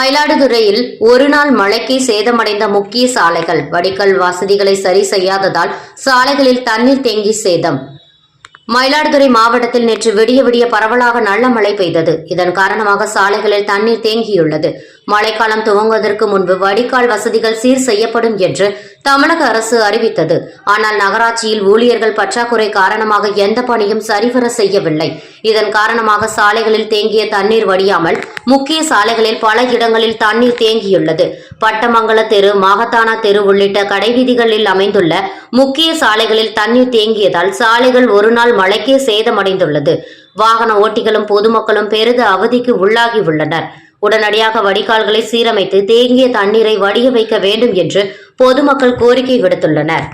மயிலாடுதுறையில் ஒரு நாள் மழைக்கு சேதமடைந்த முக்கிய சாலைகள். வடிகால் வசதிகளை சரி செய்யாததால் சாலைகளில் தண்ணீர் தேங்கி சேதம். மயிலாடுதுறை மாவட்டத்தில் நேற்று விடிய விடிய பரவலாக நல்ல மழை பெய்தது. இதன் காரணமாக சாலைகளில் தண்ணீர் தேங்கியுள்ளது. மழைக்காலம் துவங்குவதற்கு முன்பு வடிகால் வசதிகள் சீர் செய்யப்படும் என்று தமிழக அரசு அறிவித்தது. ஆனால் நகராட்சியில் ஊழியர்கள் பற்றாக்குறை காரணமாக எந்த பணியும் சரிவர செய்யவில்லை. இதன் காரணமாக சாலைகளில் தேங்கிய தண்ணீர் வடியாமல் முக்கிய சாலைகளில் பல இடங்களில் தண்ணீர் தேங்கியுள்ளது. பட்டமங்கல தெரு மாகத்தானா தெரு உள்ளிட்ட கடைவீதிகளில் அமைந்துள்ள முக்கிய சாலைகளில் தண்ணீர் தேங்கியதால் சாலைகள் ஒரு நாள் மழைக்கே சேதமடைந்துள்ளது. வாகன ஓட்டிகளும் பொதுமக்களும் பெரிது அவதிக்கு உள்ளாகி உள்ளனர் உடனடியாக வடிகால்களை சீரமைத்து தேங்கிய தண்ணீரை வடிய வைக்க வேண்டும் என்று பொதுமக்கள் கோரிக்கை விடுத்துள்ளனர்.